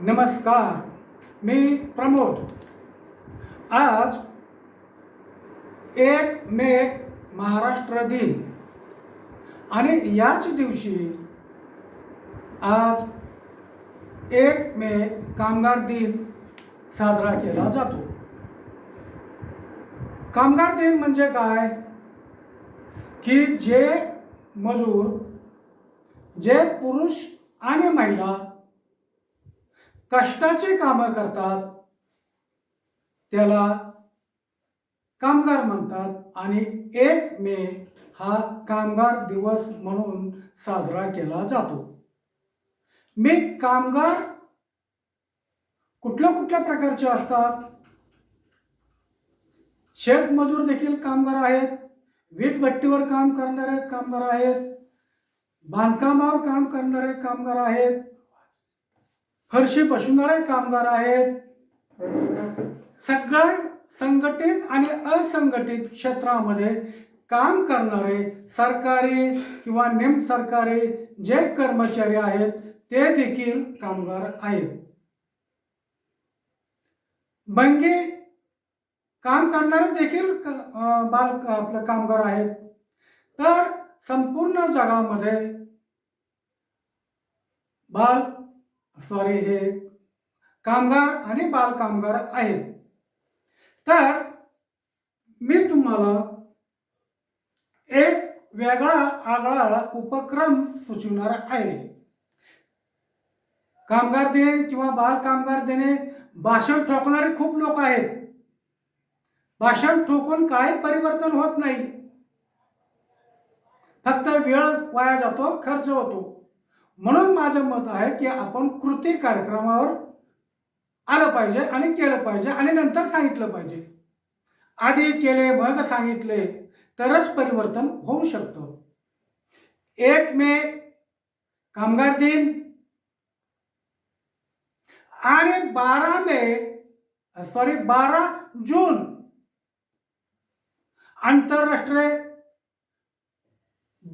नमस्कार मी प्रमोद. आज एक मे महाराष्ट्र दिन. आणि याच दिवशी आज एक मे कामगार दिन साजरा केला जातो. कामगार दिन म्हणजे काय? की जे मजूर जे पुरुष आणि महिला कष्टाचे कामं करतात त्याला कामगार म्हणतात आणि एक मे हा कामगार दिवस म्हणून साजरा केला जातो. मी कामगार कुठल्या कुठल्या प्रकारचे असतात? शेतमजूर देखील कामगार आहेत वीटभट्टीवर काम करणारे कामगार आहेत बांधकामावर काम करणारे कामगार आहेत फरशी बसणारे कामगार आहेत. सगळे संघटित आणि असंघटित क्षेत्रामध्ये काम करणारे सरकारी किंवा निम सरकारी जे कर्मचारी आहेत ते देखील कामगार आहेत. बंगी काम करणारे देखील बाल आपलं कामगार आहेत. तर संपूर्ण जगामध्ये बाल सॉरी हे कामगार आणि बालकामगार आहेत. तर मी तुम्हाला एक वेगळा आगळा उपक्रम सुचवणार आहे. कामगार देणे किंवा बाल कामगार भाषण ठोकणारे खूप लोक आहेत. भाषण ठोकून काही परिवर्तन होत नाही. फक्त वेळ वाया जातो खर्च होतो. म्हणून माझं मत आहे की आपण कृती कार्यक्रमावर आलं पाहिजे आणि केलं पाहिजे आणि नंतर सांगितलं पाहिजे. आधी केले मग सांगितले तरच परिवर्तन होऊ शकतो. एक मे कामगार दिन. आणि बारा मे सॉरी बारा जून. आंतरराष्ट्रीय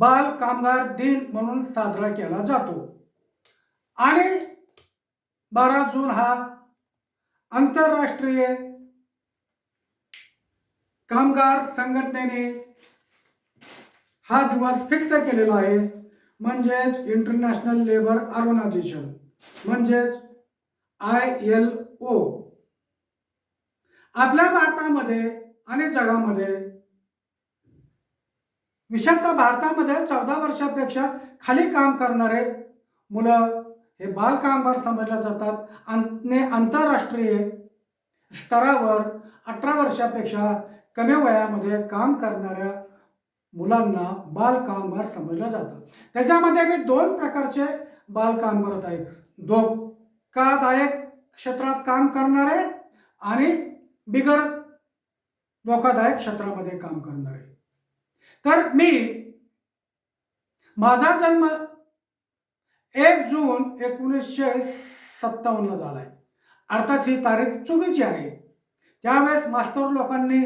बाल कामगार दिन म्हणून साजरा केला जातो. आणि बारा जून हा आंतरराष्ट्रीय कामगार संघटनेने हा दिवस फिक्स केलेला आहे. म्हणजेच इंटरनॅशनल लेबर ऑर्गनायझेशन म्हणजेच आय एल ओ आपल्या भारतामध्ये आणि जगामध्ये विशेषतः भारतामध्ये चौदा वर्षापेक्षा खाली काम करणारे मुलं हे बालकामगार समजले जातात. आणि आंतरराष्ट्रीय स्तरावर अठरा वर्षापेक्षा कमी वयामध्ये काम करणाऱ्या मुलांना बालकामगार समजलं जातं त्याच्यामध्ये मी दोन प्रकारचे बालकामगार आहेत. धोकादायक क्षेत्रात काम करणारे आणि बिगर धोकादायक क्षेत्रामध्ये काम करणारे. तर मी माझा जन्म एक जून एकोणीसशे सत्तावन्नला झाला आहे अर्थात ही तारीख चुकीची आहे. त्यावेळेस मास्तर लोकांनी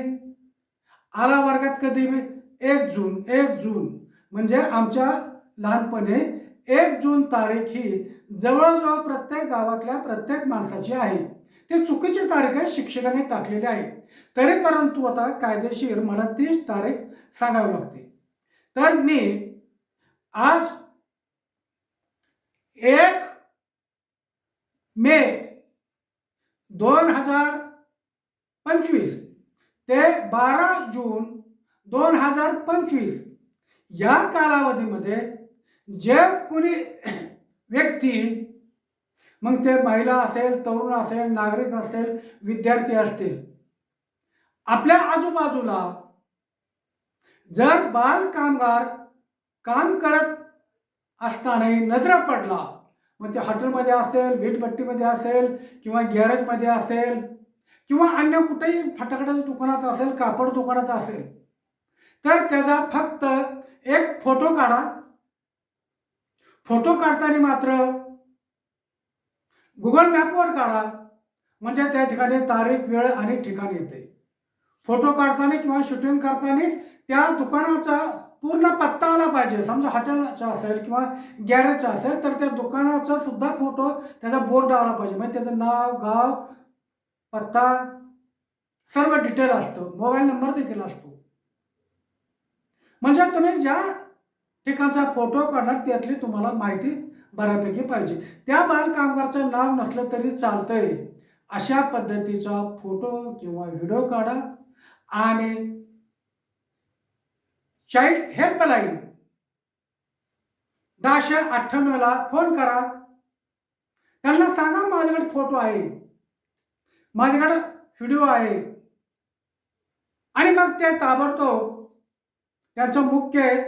आला वर्गात कधी? मी एक जून एक जून. म्हणजे आमच्या लहानपणी एक जून तारीख ही जवळजवळ प्रत्येक गावातल्या प्रत्येक माणसाची आहे. ती चुकीची तारीख आहे शिक्षकांनी टाकलेली आहे. तरी परंतु आता कायदेशीर मला तीच तारीख सांगावी लागते. तर मी आज एक मे दोन हजार पंचवीस ते बारा जून दोन हजार पंचवीस या कालावधीमध्ये जे कोणी व्यक्ती मग ते महिला असेल तरुण असेल नागरिक असेल विद्यार्थी असतील आपल्या आजूबाजूला जर बाल कामगार काम करत असतानाही नजर पडला मग ते हॉटेलमध्ये असेल वीटभट्टीमध्ये असेल किंवा गॅरेजमध्ये असेल किंवा अन्य कुठेही फटाकड्याच्या दुकानाचं असेल कापड दुकानात असेल तर त्याचा फक्त एक फोटो काढा. फोटो काढताना मात्र गुगल मॅपवर काढा. म्हणजे त्या ठिकाणी तारीख वेळ आणि ठिकाण येते. फोटो काढताना किंवा शूटिंग करताना त्या दुकानाचा पूर्ण पत्ता आला पाहिजे. समजा हॉटेलचा असेल किंवा गॅरेजचा असेल तर त्या दुकानाचा सुद्धा फोटो त्याचा बोर्ड आला पाहिजे. म्हणजे त्याचं नाव गाव पत्ता सर्व डिटेल असतं. मोबाईल नंबर देखील असतो. म्हणजे तुम्ही ज्या ठिकाणचा फोटो काढणार त्यातली तुम्हाला माहिती बऱ्यापैकी पाहिजे. त्या बालकामगारचं नाव नसलं तरी चालतंय. अशा पद्धतीचा फोटो किंवा व्हिडिओ काढा. आणि चाइल्ड हेल्पलाईन दहाशे अठ्ठ्याण्णवला फोन करा. त्यांना सांगा माझ्याकडे फोटो आहे. माझ्याकडं व्हिडिओ आहे. आणि मग ते ताबडतोब त्याचं मुख्य आहे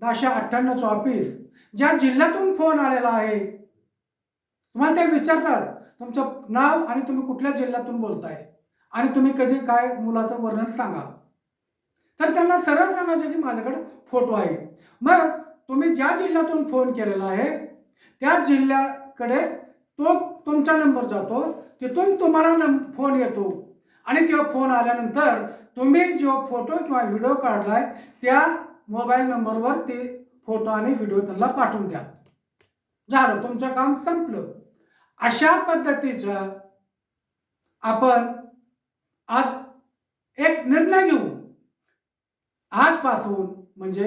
दहाशे अठ्ठ्याण्णवचं ऑफिस ज्या जिल्ह्यातून फोन आलेला आहे. तुम्हाला ते विचारतात. तुमचं नाव आणि तुम्ही कुठल्या जिल्ह्यातून बोलताय? आणि तुम्ही कधी काय मुलाचं वर्णन सांगा. तर त्यांना सरळ सांगायचं की माझ्याकडे फोटो आहे. मग तुम्ही ज्या जिल्ह्यातून फोन केलेला आहे त्या जिल्ह्याकडे तो तुमचा नंबर जातो तिथून तुम्हाला नम फोन येतो. आणि तो फोन आल्यानंतर तुम्ही जो फोटो किंवा व्हिडिओ काढलाय त्या मोबाईल नंबरवर ते फोटो आणि व्हिडिओ त्यांना पाठवून द्या. झालं तुमचं काम संपलं. अशा पद्धतीचं आपण आज एक निर्णय घेऊ. आजपासून म्हणजे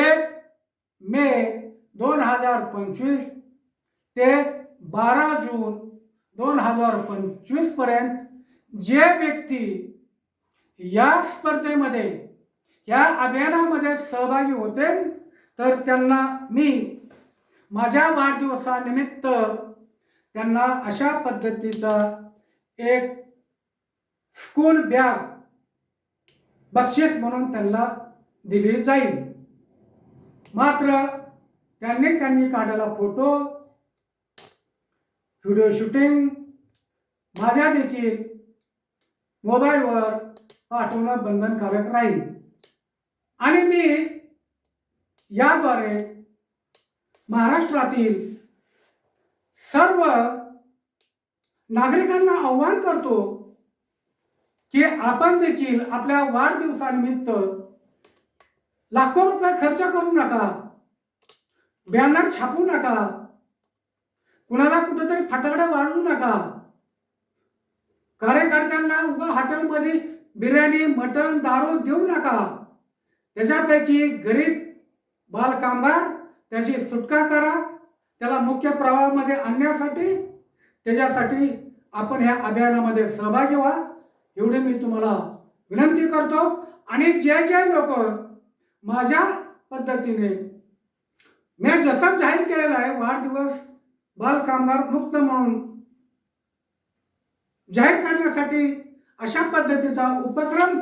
एक मे दोन हजार पंचवीस ते बारा जून दोन हजार पंचवीसपर्यंत जे व्यक्ती या स्पर्धेमध्ये या अभियानामध्ये सहभागी होते तर त्यांना मी माझ्या वाढदिवसानिमित्त त्यांना अशा पद्धतीचा एक स्कूल बॅग बक्षीस म्हणून त्यांना दिली जाईल. मात्र त्यांनी त्यांनी काढलेला फोटो व्हिडिओ शूटिंग माझ्या देखील मोबाईलवर पाठवणं बंधनकारक राहील. आणि मी याद्वारे महाराष्ट्रातील सर्व नागरिकांना आव्हान करतो की आपण देखील आपल्या वाढदिवसानिमित्त लाखो रुपये खर्च करू नका. बॅनर छापू नका. कुणाला कुठेतरी फटाकडा वाढवू नका. कार्यकर्त्यांना उगा हॉटेलमध्ये बिर्याणी मटण दारू देऊ नका. त्याच्यापैकी गरीब बालकामगार त्याची सुटका करा. त्याला मुख्य प्रवाहामध्ये आणण्यासाठी त्याच्यासाठी आपण ह्या अभियानामध्ये सहभागी व्हा. एवढे मी तुम्हाला विनंती करतो. आणि जे जे लोक माझ्या पद्धतीने मी जसं जाहीर केलेला आहे वाढदिवस बालकामगार मुक्त म्हणून जाहीर करण्यासाठी अशा पद्धतीचा उपक्रम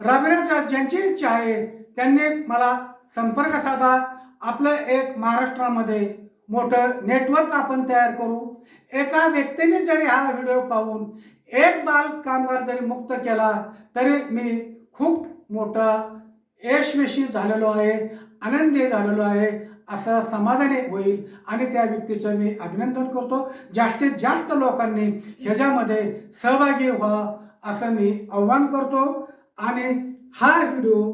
राबविण्याचा ज्यांची इच्छा आहे त्यांनी मला संपर्क साधा. आपलं एक महाराष्ट्रामध्ये मोठं नेटवर्क आपण तयार करू. एका व्यक्तीने जरी हा व्हिडिओ पाहून एक बाल कामगार जरी मुक्त केला तरी मी खूप मोठा यशस्वी झालेलो आहे आनंदी झालेलो आहे असं समाधानी होईल. आणि त्या व्यक्तीचं मी अभिनंदन करतो. जास्तीत जास्त लोकांनी ह्याच्यामध्ये सहभागी व्हा असं मी आव्हान करतो. आणि हा व्हिडिओ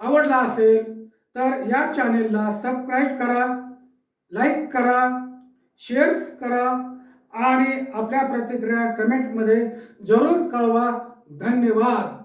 आवडला असेल तर या चॅनेलला सबस्क्राईब करा लाईक करा शेअर्स करा आणि आपल्या प्रतिक्रिया कमेंटमध्ये जरूर कळवा. धन्यवाद.